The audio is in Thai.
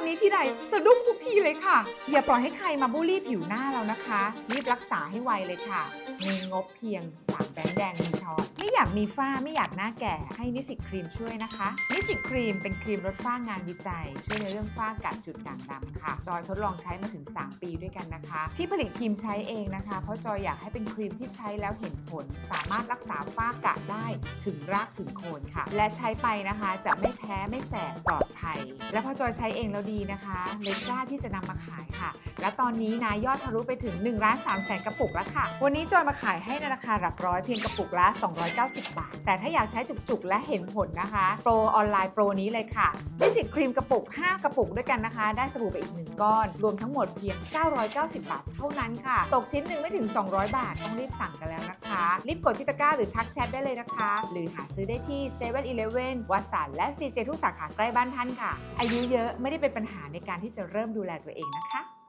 ำนี้ที่ใดสะดุ้งทุกทีเลยค่ะ อย่าปล่อยให้ใครมาบูลลี่ผิวหน้าเรานะคะ รีบรักษาให้ไวเลยค่ะ มีงบเพียง3แบงค์แดงมีทอนไม่อยากมีฝ้าไม่อยากหน้าแก่ให้นิสิตครีมช่วยนะคะนิสิตครีมเป็นครีมลดฝ้างานวิจัย ช่วยในเรื่องฝ้ากัดจุดด่างดำค่ะ จอยทดลองใช้มาถึง 3 ปีด้วยกันนะคะ ที่ผลิตครีมใช้เองนะคะ เพราะจอยอยากให้เป็นครีมที่ใช้แล้วเห็นผล สามารถรักษาฝ้ากระได้ถึงรากถึงโคนค่ะ และใช้ไปนะคะจะไม่แพ้ไม่แสบปลอดภัยและพอจอยใช้เองแล้วดีนะคะเลยกล้าที่จะนำมาขายค่ะ และตอนนี้นะยอดทะลุไปถึง1ล้าน3แสนกระปุกแล้วค่ะ วันนี้จอยมาขายให้ในราคาหลักร้อยเพียงกระปุกละ 290 บาท แต่ถ้าอยากใช้จุกๆ และเห็นผลนะคะ โปรออนไลน์โปรนี้เลยค่ะได้สิทธิ์ครีมกระปุก 5 กระปุกด้วยกันนะคะ ได้สบู่ไปอีก 1 ก้อน รวมทั้งหมดเพียง 990 บาทเท่านั้นค่ะ ตกชิ้นหนึ่งไม่ถึง 200 บาท ต้องรีบสั่งกันแล้วนะคะ รีบกดที่ตะกร้าหรือทักแชทได้เลยนะคะ หรือหาซื้อได้ที่7 e เ e ่ e อวัสันและ CJ ทุกสาขาใกล้บ้านท่านค่ะอายุเยอะไม่ได้เป็นปัญหาในการที่จะเริ่มดูแลตัวเองนะคะ